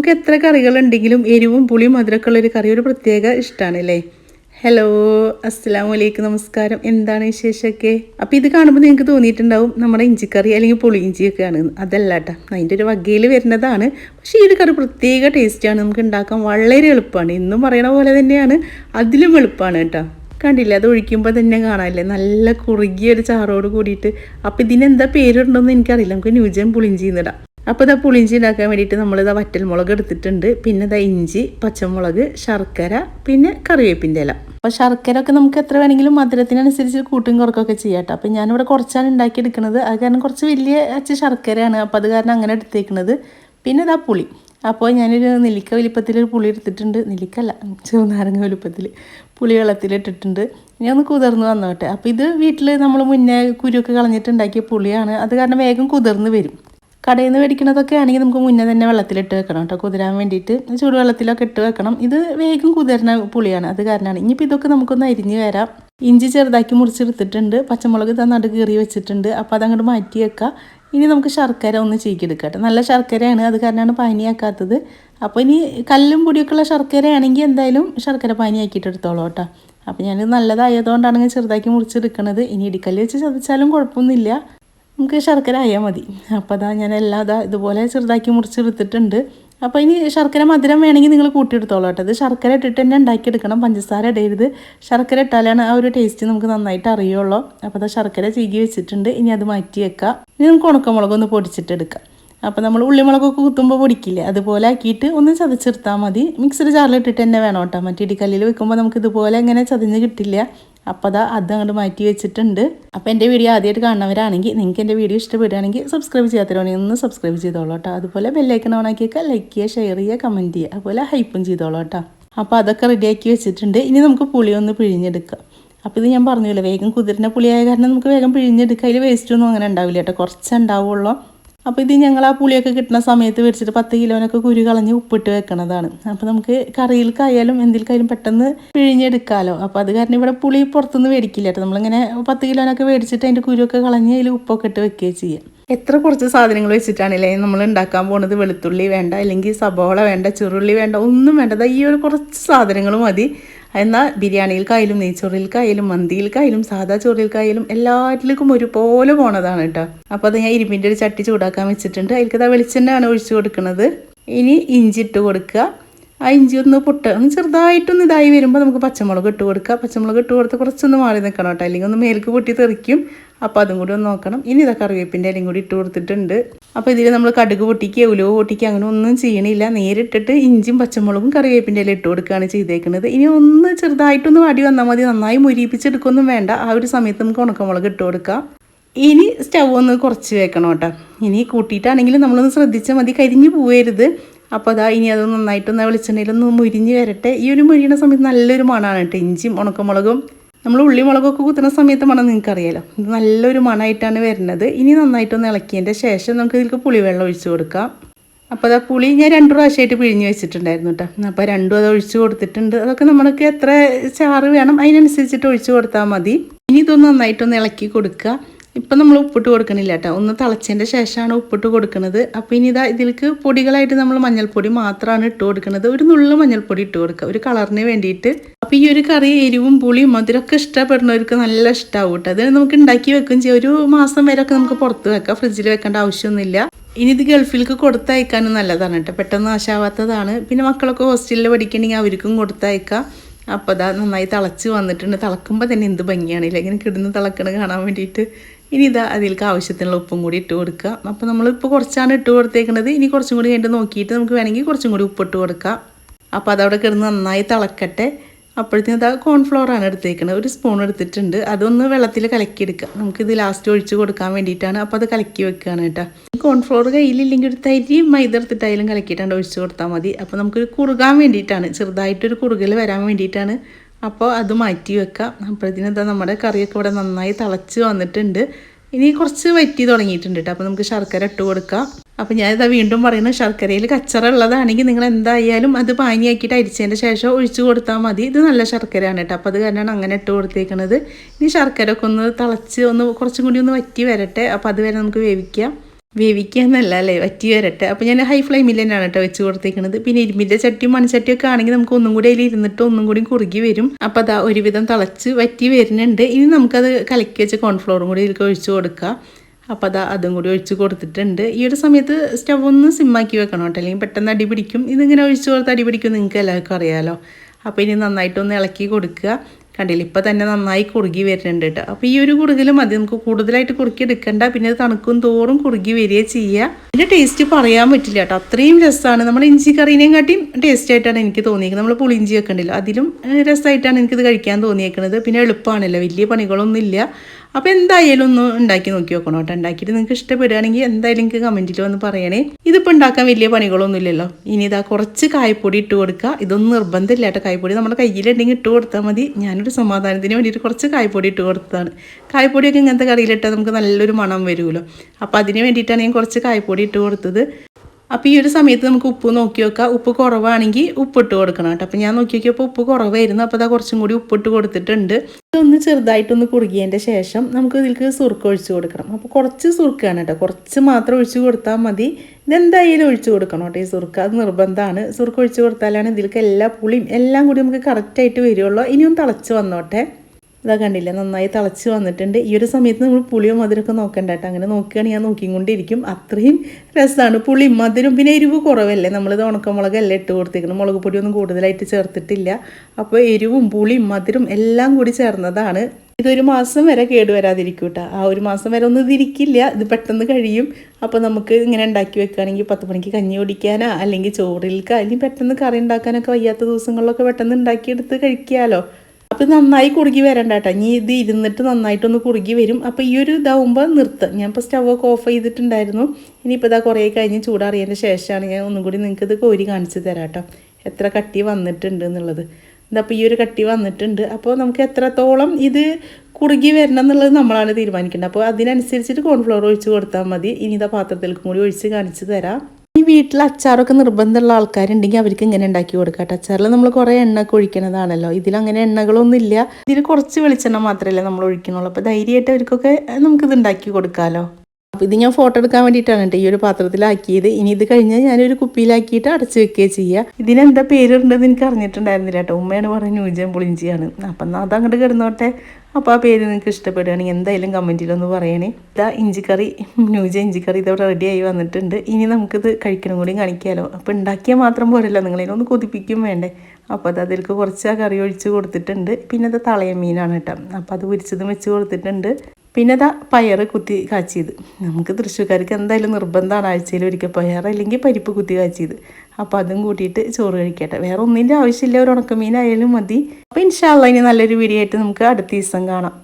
നമുക്ക് എത്ര കറികളുണ്ടെങ്കിലും എരിവും പുളിയും മധുരക്കുള്ള ഒരു കറി ഒരു പ്രത്യേക ഇഷ്ടമാണ് അല്ലേ ഹലോ അസ്സാം വലൈക്കും നമസ്കാരം. എന്താണ് വിശേഷമൊക്കെ? അപ്പോൾ ഇത് കാണുമ്പോൾ നിങ്ങൾക്ക് തോന്നിയിട്ടുണ്ടാവും നമ്മുടെ ഇഞ്ചിക്കറി അല്ലെങ്കിൽ പുളി ഇഞ്ചിയൊക്കെയാണ് അതല്ല കേട്ടോ അതിന്റെ ഒരു വകയിൽ വരുന്നതാണ്. പക്ഷേ ഈ ഒരു കറി പ്രത്യേക ടേസ്റ്റാണ് നമുക്ക് ഉണ്ടാക്കാൻ വളരെ എളുപ്പമാണ്. ഇന്നും പറയണ പോലെ തന്നെയാണ് അതിലും എളുപ്പമാണ് കേട്ടോ കണ്ടില്ല അത് ഒഴിക്കുമ്പോൾ തന്നെ കാണാമല്ലേ നല്ല കുറുകിയ ഒരു ചാറോട് കൂടിയിട്ട്. അപ്പോൾ ഇതിനെന്താ പേരിടണമെന്ന് എനിക്കറിയില്ല. നമുക്ക് ന്യൂജൻ പുളിഞ്ചി എന്നിടാം അപ്പോൾ ഇതാ പുളിഞ്ചി ഉണ്ടാക്കാൻ വേണ്ടിയിട്ട് നമ്മളിതാ വറ്റൽമുളക് എടുത്തിട്ടുണ്ട്. പിന്നെ ഇതാ ഇഞ്ചി പച്ചമുളക് ശർക്കര പിന്നെ കറിവേപ്പിന്റെ ഇല. അപ്പോൾ ശർക്കര ഒക്കെ നമുക്ക് എത്ര വേണമെങ്കിലും മധുരത്തിനനുസരിച്ച് കൂട്ടും കുറക്കൊക്കെ ചെയ്യാം കേട്ടോ. അപ്പോൾ ഞാനിവിടെ കുറച്ചാണ് ഉണ്ടാക്കിയെടുക്കുന്നത് അത് കാരണം കുറച്ച് വലിയ അച്ഛ ശർക്കരയാണ്. അപ്പോൾ അത് കാരണം അങ്ങനെ എടുത്തേക്കുന്നത്. പിന്നെ ഇതാ പുളി. അപ്പോൾ ഞാനൊരു നെല്ലിക്ക വലിപ്പത്തിൽ ഒരു പുളി എടുത്തിട്ടുണ്ട്. നെല്ലിക്കല്ല ചെറുനാരങ്ങ വലിപ്പത്തിൽ പുളി വെള്ളത്തിലിട്ടിട്ടുണ്ട് ഞാൻ ഒന്ന് കുതിർന്ന് വന്നോട്ടെ. അപ്പോൾ ഇത് വീട്ടിൽ നമ്മൾ മുന്നേ കുരുവൊക്കെ കളഞ്ഞിട്ടുണ്ടാക്കിയ പുളിയാണ്. അത് കാരണം വേഗം കുതിർന്ന് വരും. കടയിൽ നിന്ന് മേടിക്കുന്നതൊക്കെ ആണെങ്കിൽ നമുക്ക് മുന്നേ തന്നെ വെള്ളത്തിലിട്ട് വെക്കണം കേട്ടോ കുതിരാൻ വേണ്ടിയിട്ട്. ചൂടുവെള്ളത്തിലൊക്കെ ഇട്ട് വെക്കണം. ഇത് വേഗം കുതിരുന്ന പുളിയാണ് അത് കാരണമാണ്. ഇനിയിപ്പോൾ ഇതൊക്കെ നമുക്കൊന്ന് അരിഞ്ഞ് വരാം. ഇഞ്ചി ചെറുതാക്കി മുറിച്ചെടുത്തിട്ടുണ്ട് പച്ചമുളക് നട് കീറി വെച്ചിട്ടുണ്ട്. അപ്പോൾ അതങ്ങോട്ട് മാറ്റി വെക്കാം. ഇനി നമുക്ക് ശർക്കര ഒന്ന് ചീക്കിയെടുക്കാം നല്ല ശർക്കരയാണ് അത് കാരണമാണ് പാനിയാക്കാത്തത്. അപ്പോൾ ഇനി കല്ലും പൊടിയൊക്കെ ഉള്ള ശർക്കരയാണെങ്കിൽ എന്തായാലും ശർക്കര പാനിയാക്കിയിട്ട് എടുത്തോളൂ കേട്ടോ. അപ്പോൾ ഞാൻ നല്ലതായതുകൊണ്ടാണ് ചെറുതാക്കി മുറിച്ചെടുക്കണത്. ഇനി ഇടിക്കല്ല് വെച്ച് ചതച്ചാലും കുഴപ്പമൊന്നുമില്ല. നമുക്ക് ശർക്കര ആയാൽ മതി. അപ്പോൾ അതാ ഞാൻ എല്ലാം ഇതുപോലെ ചെറുതാക്കി മുറിച്ചെടുത്തിട്ടുണ്ട്. അപ്പോൾ ഇനി ശർക്കര മധുരം വേണമെങ്കിൽ നിങ്ങൾ കൂട്ടിയെടുത്തോളൂ കേട്ടോ. ഇത് ശർക്കര ഇട്ടിട്ട് തന്നെ ഉണ്ടാക്കിയെടുക്കണം. പഞ്ചസാര ഇടരുത്. ശർക്കര ഇട്ടാലാണ് ആ ഒരു ടേസ്റ്റ് നമുക്ക് നന്നായിട്ട് അറിയുള്ളൂ. അപ്പോൾ അത് ശർക്കര ചീകി വെച്ചിട്ടുണ്ട്. ഇനി അത് മാറ്റി വെക്കാം. ഇനി നമുക്ക് ഉണക്കമുളക് ഒന്ന് പൊടിച്ചിട്ടെടുക്കാം അപ്പോൾ നമ്മൾ ഉള്ളിമുളകൊക്കെ കുത്തുമ്പോൾ പൊടിക്കില്ലേ? അതുപോലെ ആക്കിയിട്ട് ഒന്ന് ചതച്ചെടുത്താൽ മതി. മിക്സർ ജാറിലിട്ടിട്ട് തന്നെ വേണം കേട്ടോ. മറ്റേ ഇടിക്കല്ലിൽ വെക്കുമ്പോൾ നമുക്ക് ഇതുപോലെ ഇങ്ങനെ ചതഞ്ഞ് കിട്ടില്ല. അപ്പോൾ അതാ അത് അങ്ങോട്ട് മാറ്റി വെച്ചിട്ടുണ്ട്. അപ്പോൾ എന്റെ വീഡിയോ ആദ്യമായിട്ട് കാണുന്നവരാണെങ്കിൽ നിങ്ങൾക്ക് എന്റെ വീഡിയോ ഇഷ്ടപ്പെടുകയാണെങ്കിൽ സബ്സ്ക്രൈബ് ചെയ്യാത്തവരാണെങ്കിൽ ഒന്ന് സബ്സ്ക്രൈബ് ചെയ്തോളൂ കേട്ടോ അതുപോലെ ബെല്ലൈക്കൺ ഓണാക്കിയൊക്കെ ലൈക്ക് ചെയ്യുക ഷെയർ ചെയ്യുക കമന്റ് ചെയ്യുക. അതുപോലെ ഹൈപ്പും ചെയ്തോളൂ കേട്ടോ അപ്പോൾ അതൊക്കെ റെഡിയാക്കി വെച്ചിട്ടുണ്ട്. ഇനി നമുക്ക് പുളി ഒന്ന് പിഴിഞ്ഞെടുക്കാം. അപ്പോൾ ഇത് ഞാൻ പറഞ്ഞില്ല വേഗം കുതിരുന്ന പുളിയായ കാരണം നമുക്ക് വേഗം പിഴിഞ്ഞെടുക്കുക. അതിൽ വേസ്റ്റൊന്നും അങ്ങനെ ഉണ്ടാവില്ല കേട്ടോ കുറച്ച് ഉണ്ടാവുള്ളൂ. അപ്പോൾ ഇത് ഞങ്ങൾ ആ പുളിയൊക്കെ കിട്ടുന്ന സമയത്ത് വെച്ചിട്ട് പത്ത് കിലോനൊക്കെ കുരു കളഞ്ഞ് ഉപ്പിട്ട് വെക്കണതാണ്. അപ്പോൾ നമുക്ക് കറിയിൽ കറിയിൽക്കായാലും എന്തിൽക്കായാലും പെട്ടെന്ന് പിഴിഞ്ഞെടുക്കാമല്ലോ അപ്പോൾ അത് കാരണം ഇവിടെ പുളി പുറത്തുനിന്ന് മേടിക്കില്ല കേട്ടോ. നമ്മളിങ്ങനെ പത്ത് കിലോനൊക്കെ മേടിച്ചിട്ട് അതിന്റെ കുരുവൊക്കെ കളഞ്ഞ് അതിൽ ഉപ്പൊക്കെ ഇട്ട് വെക്കുകയും ചെയ്യാം. എത്ര കുറച്ച് സാധനങ്ങൾ വെച്ചിട്ടാണല്ലേ നമ്മൾ ഉണ്ടാക്കാൻ പോകുന്നത് വെളുത്തുള്ളി വേണ്ട അല്ലെങ്കിൽ സബോള വേണ്ട ചെറുള്ളി വേണ്ട ഒന്നും വേണ്ട. ഈ ഒരു കുറച്ച് സാധനങ്ങൾ മതി. എന്നാൽ ബിരിയാണിയിൽക്കായാലും നെയ്ച്ചോറിൽക്കായാലും മന്തിയിൽക്കായാലും സാധാ ചോറിൽക്കായാലും എല്ലാറ്റിലേക്കും ഒരുപോലെ പോണതാണ് കേട്ടോ. അപ്പോൾ അത് ഞാൻ ഇരുമ്പിന്റെ ഒരു ചട്ടി ചൂടാക്കാൻ വെച്ചിട്ടുണ്ട്. അതിൽക്കത് വെളിച്ചെണ്ണയാണ് ഒഴിച്ചു കൊടുക്കുന്നത്. ഇനി ഇഞ്ചി ഇട്ട് കൊടുക്കുക. ആ ഇഞ്ചി ഒന്ന് പൊട്ട ഒന്ന് ചെറുതായിട്ടൊന്ന് ഇതായി വരുമ്പോൾ നമുക്ക് പച്ചമുളക് ഇട്ട് കൊടുക്കുക പച്ചമുളക് ഇട്ട് കൊടുത്ത് കുറച്ചൊന്ന് മാറി നിൽക്കണം കേട്ടോ. അല്ലെങ്കിൽ ഒന്ന് മേലേക്ക് പൊട്ടി തെറിക്കും. അപ്പോൾ അതും കൂടി ഒന്ന് നോക്കണം. ഇനി ഇതാ കറിവേപ്പിന്റെ ഇലയും കൂടി ഇട്ട് കൊടുത്തിട്ടുണ്ട്. അപ്പോൾ ഇതിൽ നമ്മൾ കടുക് പൊട്ടിക്കുക ഉലുവ പൊട്ടിക്കുക അങ്ങനെ ഒന്നും ചെയ്യണില്ല. നേരിട്ടിട്ട് ഇഞ്ചിയും പച്ചമുളകും കറിവേപ്പിന്റെ ഇല ഇട്ട് കൊടുക്കുകയാണ് ചെയ്തേക്കുന്നത്. ഇനി ഒന്ന് ചെറുതായിട്ടൊന്ന് വാടി വന്നാൽ മതി. നന്നായി മുരിപ്പിച്ചെടുക്കൊന്നും വേണ്ട. ആ ഒരു സമയത്ത് നമുക്ക് ഉണക്കമുളക് ഇട്ട് കൊടുക്കാം. ഇനി സ്റ്റൗ ഒന്ന് കുറച്ച് വെക്കണം കേട്ടോ. ഇനി കൂട്ടിയിട്ടാണെങ്കിലും നമ്മളൊന്ന് ശ്രദ്ധിച്ചാൽ മതി. കരിഞ്ഞു പോവരുത്. അപ്പോൾ അതാ ഇനി അത് നന്നായിട്ടൊന്ന് വെളിച്ചെണ്ണയിലൊന്ന് മുരിഞ്ഞ് വരട്ടെ. ഈ ഒരു മുരിയണ സമയത്ത് നല്ലൊരു മണമാണ് കേട്ടോ ഇഞ്ചിയും ഉണക്കമുളകും. നമ്മൾ ഉള്ളി മുളകൊക്കെ കുത്തുന്ന സമയത്ത് മണം നിങ്ങൾക്കറിയാലോ ഇത് നല്ലൊരു മണമായിട്ടാണ് വരുന്നത്. ഇനി നന്നായിട്ടൊന്ന് ഇളക്കിയതിന്റെ ശേഷം നമുക്ക് ഇതിലേക്ക് പുളിവെള്ളം ഒഴിച്ചു കൊടുക്കാം. അപ്പോൾ അതാ പുളി ഞാൻ രണ്ട് പ്രാവശ്യമായിട്ട് പിഴിഞ്ഞ് വെച്ചിട്ടുണ്ടായിരുന്നു കേട്ടോ. അപ്പോൾ രണ്ടും അത് ഒഴിച്ചു കൊടുത്തിട്ടുണ്ട്. അതൊക്കെ നമ്മൾക്ക് എത്ര ചാറ് വേണം അതിനനുസരിച്ചിട്ട് ഒഴിച്ചു കൊടുത്താൽ മതി. ഇനി ഇതൊന്ന് നന്നായിട്ടൊന്ന് ഇളക്കി കൊടുക്കുക. ഇപ്പം നമ്മൾ ഉപ്പിട്ട് കൊടുക്കണില്ല കേട്ടോ. ഒന്ന് തിളച്ചതിന്റെ ശേഷമാണ് ഉപ്പിട്ട് കൊടുക്കുന്നത് അപ്പോൾ ഇനി ഇതാ ഇതിലേക്ക് പൊടികളായിട്ട് നമ്മൾ മഞ്ഞൾപ്പൊടി മാത്രമാണ് ഇട്ട് കൊടുക്കുന്നത് ഒരു നുള്ളു മഞ്ഞൾപ്പൊടി ഇട്ട് കൊടുക്കുക. ഒരു കളറിന് വേണ്ടിയിട്ട്. അപ്പോൾ ഈ ഒരു കറി എരിവും പുളിയും മധുരമൊക്കെ ഇഷ്ടപ്പെടുന്നവർക്ക് നല്ല ഇഷ്ടമാവും കേട്ടോ. അത് നമുക്ക് ഉണ്ടാക്കി വെക്കുകയും ചെയ്യാം. ഒരു മാസം വരെ ഒക്കെ നമുക്ക് പുറത്ത് വെക്കാം. ഫ്രിഡ്ജിൽ വെക്കേണ്ട ആവശ്യമൊന്നുമില്ല. ഇനി ഇത് ഗൾഫിലേക്ക് കൊടുത്തയക്കാനും നല്ലതാണ് കേട്ടോ. പെട്ടെന്ന് നാശാവാത്തതാണ്. പിന്നെ മക്കളൊക്കെ ഹോസ്റ്റലിൽ പഠിക്കണമെങ്കിൽ അവർക്കും കൊടുത്തയക്കാം. അപ്പോൾ അതാ നന്നായി തിളച്ച് വന്നിട്ടുണ്ട്. തിളക്കുമ്പോൾ തന്നെ എന്ത് ഭംഗിയാണ് ഇങ്ങനെ കിടന്ന് തിളക്കണ കാണാൻ വേണ്ടിയിട്ട്. ഇനി ഇതാ അതിലേക്ക് ആവശ്യത്തിനുള്ള ഉപ്പും കൂടി ഇട്ട് കൊടുക്കുക. അപ്പോൾ നമ്മളിപ്പോൾ കുറച്ചാണ് ഇട്ട് കൊടുത്തേക്കുന്നത് ഇനി കുറച്ചും കൂടി കഴിഞ്ഞിട്ട് നോക്കിയിട്ട് നമുക്ക് വേണമെങ്കിൽ കുറച്ചും കൂടി ഉപ്പിട്ട് കൊടുക്കാം. അപ്പോൾ അതവിടെ കിടന്ന് നന്നായി തിളക്കട്ടെ. അപ്പോഴത്തേക്കും ഇതാ കോൺഫ്ലോറാണ് എടുത്തേക്കുന്നത് ഒരു സ്പൂൺ എടുത്തിട്ടുണ്ട്. അതൊന്ന് വെള്ളത്തിൽ കലക്കിയെടുക്കുക. നമുക്കിത് ലാസ്റ്റ് ഒഴിച്ച് കൊടുക്കാൻ വേണ്ടിയിട്ടാണ്. അപ്പോൾ അത് കലക്കി വെക്കുകയാണ് കേട്ടോ. കോൺഫ്ലോർ കയ്യിലില്ലെങ്കിൽ ഒരു തരി മൈദ എടുത്തിട്ടായാലും കലക്കിയിട്ടാണ് ഒഴിച്ച് കൊടുത്താൽ മതി. അപ്പോൾ നമുക്കൊരു കുറുകാൻ വേണ്ടിയിട്ടാണ്. ചെറുതായിട്ടൊരു കുറുകൽ വരാൻ വേണ്ടിയിട്ടാണ്. അപ്പോൾ അത് മാറ്റി വെക്കാം. അപ്പോൾ എന്താ നമ്മുടെ കറിയൊക്കെ ഇവിടെ നന്നായി തിളച്ച് വന്നിട്ടുണ്ട്. ഇനി കുറച്ച് വറ്റി തുടങ്ങിയിട്ടുണ്ട് കേട്ടോ. അപ്പോൾ നമുക്ക് ശർക്കര ഇട്ട് കൊടുക്കാം. അപ്പോൾ ഞാനിതാ വീണ്ടും പറയുന്നത് ശർക്കരയിൽ കച്ചറ ഉള്ളതാണെങ്കിൽ നിങ്ങൾ എന്തായാലും അത് പാനിയാക്കിയിട്ട് അരിച്ചതിന്റെ ശേഷം ഒഴിച്ചു കൊടുത്താൽ മതി. ഇത് നല്ല ശർക്കരയാണ് കേട്ടോ. അപ്പോൾ അത് കാരണമാണ് അങ്ങനെ ഇട്ട് കൊടുത്തേക്കുന്നത് ഇനി ശർക്കര ഒക്കെ ഒന്ന് തിളച്ച് ഒന്ന് കുറച്ചും കൂടി ഒന്ന് വറ്റി വരട്ടെ. അപ്പോൾ അതുവരെ നമുക്ക് വേവിക്കാം. വേവിക്കാന്നല്ല അല്ലേ? വറ്റി വരട്ടെ അപ്പോൾ ഞാൻ ഹൈ ഫ്ലെയിമിൽ തന്നെയാണ് കേട്ടോ വെച്ച് കൊടുത്തേക്കുന്നത് പിന്നെ ഇരുമ്പിന്റെ ചട്ടിയും മൺചട്ടിയും ഒക്കെ ആണെങ്കിൽ നമുക്ക് ഒന്നും കൂടി അതിൽ ഇരുന്നിട്ട് ഒന്നും കൂടി കുറുകി വരും. അപ്പോൾ അതാ ഒരുവിധം തിളച്ച് വറ്റി വരുന്നുണ്ട്. ഇനി നമുക്കത് കലക്കി വെച്ച കോൺഫ്ലോറും കൂടി ഇതിലേക്ക് ഒഴിച്ച് കൊടുക്കാം. അപ്പോൾ അതാ അതും കൂടി ഒഴിച്ച് കൊടുത്തിട്ടുണ്ട്. ഈ ഒരു സമയത്ത് സ്റ്റവ് ഒന്ന് സിമ്മാക്കി വെക്കണം കേട്ടോ. അല്ലെങ്കിൽ പെട്ടെന്ന് അടി പിടിക്കും. ഇതിങ്ങനെ ഒഴിച്ച് കൊടുത്ത് അടി പിടിക്കും നിങ്ങൾക്ക് എല്ലാവർക്കും അറിയാമല്ലോ അപ്പോൾ ഇനി നന്നായിട്ടൊന്ന് ഇളക്കി കൊടുക്കുക. കണ്ടില്ല? ഇപ്പം തന്നെ നന്നായി കുറുകി വരുന്നുണ്ട് കേട്ടോ. അപ്പോൾ ഈ ഒരു കുറുകിൽ മതി. നമുക്ക് കൂടുതലായിട്ട് കുറുക്കി എടുക്കണ്ട. പിന്നെ അത് തണുക്കും തോറും കുറുകി വരിക ചെയ്യുക ഇതിന്റെ ടേസ്റ്റ് പറയാൻ പറ്റില്ല കേട്ടോ. അത്രയും രസമാണ് നമ്മൾ ഇഞ്ചി കറീനേയും കാട്ടിയും ടേസ്റ്റ് ആയിട്ടാണ് എനിക്ക് തോന്നിയിരിക്കുന്നത് നമ്മൾ പുളിഞ്ചി വെക്കണ്ടല്ലോ. അതിലും രസമായിട്ടാണ് എനിക്കിത് കഴിക്കാൻ തോന്നിയേക്കുന്നത് പിന്നെ എളുപ്പമാണല്ലോ വലിയ പണികളൊന്നും ഇല്ല അപ്പോൾ എന്തായാലും ഒന്ന് ഉണ്ടാക്കി നോക്കി നോക്കണം കേട്ടോ. ഉണ്ടാക്കിയിട്ട് നിങ്ങൾക്ക് ഇഷ്ടപ്പെടുകയാണെങ്കിൽ എന്തായാലും നിങ്ങൾക്ക് കമന്റിൽ വന്ന് പറയണേ. ഇതിപ്പോൾ ഉണ്ടാക്കാൻ വലിയ പണികളൊന്നും ഇല്ലല്ലോ. ഇനി ഇതാ കുറച്ച് കായപ്പൊടി ഇട്ട് കൊടുക്കുക. ഇതൊന്നും നിർബന്ധമില്ല കേട്ടോ കായപ്പൊടി നമ്മുടെ കയ്യിലുണ്ടെങ്കിൽ ഇട്ട് കൊടുത്താൽ മതി. ഞാനൊരു സമാധാനത്തിന് വേണ്ടിയിട്ട് കുറച്ച് കായപ്പൊടി ഇട്ട് കൊടുത്തതാണ്. കായപ്പൊടിയൊക്കെ ഇങ്ങനത്തെ കറിയിലിട്ടാൽ നമുക്ക് നല്ലൊരു മണം വരുമല്ലോ. അപ്പോൾ അതിന് വേണ്ടിയിട്ടാണ് ഞാൻ കുറച്ച് കായപ്പൊടി ഇട്ട് കൊടുത്തത്. അപ്പോൾ ഈ ഒരു സമയത്ത് നമുക്ക് ഉപ്പ് നോക്കി വെക്കാം. ഉപ്പ് കുറവാണെങ്കിൽ ഉപ്പിട്ട് കൊടുക്കണം കേട്ടോ. അപ്പോൾ ഞാൻ നോക്കി നോക്കിയപ്പോൾ ഉപ്പ് കുറവായിരുന്നു. അപ്പോൾ അതാ കുറച്ചും കൂടി ഉപ്പിട്ട് കൊടുത്തിട്ടുണ്ട്. ഇതൊന്ന് ചെറുതായിട്ടൊന്ന് കുറുകിയതിന്റെ ശേഷം നമുക്ക് ഇതിലേക്ക് സുറുക്ക് ഒഴിച്ച് കൊടുക്കണം. അപ്പോൾ കുറച്ച് സുറുക്കാണ് കേട്ടോ. കുറച്ച് മാത്രം ഒഴിച്ച് കൊടുത്താൽ മതി. ഇതെന്തായാലും ഒഴിച്ച് കൊടുക്കണം കേട്ടോ ഈ സുറുക്ക് അത് നിർബന്ധമാണ്. സുറുക്ക് ഒഴിച്ച് കൊടുത്താലാണ് ഇതിലേക്ക് എല്ലാ പുളിയും എല്ലാം കൂടി നമുക്ക് കറക്റ്റായിട്ട് വരുള്ളൂ. ഇനിയും തിളച്ച് വന്നോട്ടെ. ഇതാ കണ്ടില്ല നന്നായി തിളച്ച് വന്നിട്ടുണ്ട്. ഈ ഒരു സമയത്ത് നമ്മൾ പുളിയോ മധുരമൊക്കെ നോക്കണ്ട കേട്ടോ. അങ്ങനെ നോക്കുകയാണെങ്കിൽ ഞാൻ നോക്കിക്കൊണ്ടിരിക്കും. അത്രയും രസമാണ്. പുളി മധുരം പിന്നെ എരിവ് കുറവല്ലേ? നമ്മൾ നമ്മളിത് ഉണക്കമുളകല്ലേ ഇട്ട് കൊടുത്തേക്കണം മുളക് പൊടിയൊന്നും കൂടുതലായിട്ട് ചേർത്തിട്ടില്ല. അപ്പോൾ എരിവും പുളിയും മധുരം എല്ലാം കൂടി ചേർന്നതാണ്. ഇതൊരു മാസം വരെ കേടുവരാതിരിക്കും കേട്ടോ. ആ ഒരു മാസം വരെ ഒന്നും ഇതിരിക്കില്ല. ഇത് പെട്ടെന്ന് കഴിയും. അപ്പോൾ നമുക്ക് ഇങ്ങനെ ഉണ്ടാക്കി വെക്കുകയാണെങ്കിൽ പത്ത് മണിക്ക് കഞ്ഞി കുടിക്കാനാ? അല്ലെങ്കിൽ ചോറിൽക്കാ അല്ലെങ്കിൽ പെട്ടെന്ന് കറി ഉണ്ടാക്കാനൊക്കെ വയ്യാത്ത ദിവസങ്ങളിലൊക്കെ പെട്ടെന്ന് ഉണ്ടാക്കിയെടുത്ത് കഴിക്കാമല്ലോ അപ്പോൾ ഇത് നന്നായി കുറുകി വരണ്ട കേട്ടോ ഇനി ഇത് ഇരുന്നിട്ട് നന്നായിട്ടൊന്ന് കുറുകി വരും. അപ്പോൾ ഈ ഒരു ഇതാവുമ്പോൾ നിർത്തുക ഞാൻ ഇപ്പോൾ സ്റ്റവൊക്കെ ഓഫ് ചെയ്തിട്ടുണ്ടായിരുന്നു. ഇനിയിപ്പോൾ ഇതാ കുറേ കഴിഞ്ഞ് ചൂടാറിയതിന്റെ ശേഷമാണ് ഞാൻ ഒന്നും കൂടി നിങ്ങൾക്ക് ഇത് കോരി കാണിച്ചു തരാം കേട്ടോ എത്ര കട്ടി വന്നിട്ടുണ്ട് എന്നുള്ളത്. ഇതപ്പോൾ ഈ ഒരു കട്ടി വന്നിട്ടുണ്ട്. അപ്പോൾ നമുക്ക് എത്രത്തോളം ഇത് കുറുകി വരണം എന്നുള്ളത് നമ്മളാണ് തീരുമാനിക്കേണ്ടത്. അപ്പോൾ അതിനനുസരിച്ചിട്ട് കോൺഫ്ലവർ ഒഴിച്ച് കൊടുത്താൽ മതി. ഇനി ഇതാ പാത്രത്തിലേക്കും കൂടി ഒഴിച്ച് കാണിച്ച് തരാം. വീട്ടിൽ അച്ചാറൊക്കെ നിർബന്ധമുള്ള ആൾക്കാരുണ്ടെങ്കിൽ അവർക്ക് ഇങ്ങനെ ഉണ്ടാക്കി കൊടുക്കാം അച്ചാറിൽ നമ്മൾ കുറേ എണ്ണ ഒക്കെ ഒഴിക്കണതാണല്ലോ ഇതിലങ്ങനെ എണ്ണകളൊന്നും ഇല്ല. ഇതിൽ കുറച്ച് വെളിച്ചെണ്ണ മാത്രമല്ലേ നമ്മൾ ഒഴിക്കണുള്ളൂ അപ്പോൾ ധൈര്യമായിട്ട് അവർക്കൊക്കെ നമുക്കിത് ഉണ്ടാക്കി കൊടുക്കാമല്ലോ അപ്പോൾ ഇത് ഞാൻ ഫോട്ടോ എടുക്കാൻ വേണ്ടിയിട്ടാണ് കേട്ടോ ഈ ഒരു പാത്രത്തിലാക്കിയത്. ഇനി ഇത് കഴിഞ്ഞാൽ ഞാനൊരു കുപ്പിയിലാക്കിയിട്ട് അടച്ചു വെക്കുകയാണ് ചെയ്യുക. ഇതിനെന്താ പേരുണ്ടെന്ന് എനിക്ക് അറിഞ്ഞിട്ടുണ്ടായിരുന്നില്ല കേട്ടോ. ഉമ്മയാണ് പറഞ്ഞ ന്യൂജൻ പുളിഞ്ചിയാണ്. അപ്പം എന്നാൽ അതങ്ങോട്ട് കിടന്നോട്ടെ. അപ്പോൾ ആ പേര് നിങ്ങൾക്ക് ഇഷ്ടപ്പെടുകയാണെങ്കിൽ എന്തായാലും കമന്റിലൊന്ന് പറയണേ. ഇതാ ഇഞ്ചിക്കറി ന്യൂജ ഇഞ്ചിക്കറി ഇതവിടെ റെഡിയായി വന്നിട്ടുണ്ട്. ഇനി നമുക്കിത് കഴിക്കണം കൂടി കാണിക്കാമല്ലോ അപ്പോൾ ഉണ്ടാക്കിയാൽ മാത്രം പോരല്ലോ. നിങ്ങളതിനൊന്ന് കൊതിപ്പിക്കും വേണ്ടേ. അപ്പോൾ അത് അതിലേക്ക് കുറച്ച് ആ കറി ഒഴിച്ച് കൊടുത്തിട്ടുണ്ട്. പിന്നെ അത് തളയ മീനാണ് കേട്ടോ. അപ്പോൾ അത് പൊരിച്ചതും വെച്ച് കൊടുത്തിട്ടുണ്ട്. പിന്നെ അതാ പയറ് കുത്തി കാച്ചിയത്. നമുക്ക് തൃശ്ശൂർക്കാർക്ക് എന്തായാലും നിർബന്ധമാണ് ആഴ്ചയിൽ ഒരിക്കൽ പയർ അല്ലെങ്കിൽ പരിപ്പ് കുത്തി കാച്ചിയത്. അപ്പോൾ അതും കൂട്ടിയിട്ട് ചോറ് കഴിക്കട്ടെ. വേറെ ഒന്നിന്റെ ആവശ്യമില്ല ഒരു ഉണക്കമീനായാലും മതി. അപ്പോൾ ഇൻഷാല്ല ഇനി നല്ലൊരു വീഡിയോ ആയിട്ട് നമുക്ക് അടുത്ത ദിവസം കാണാം.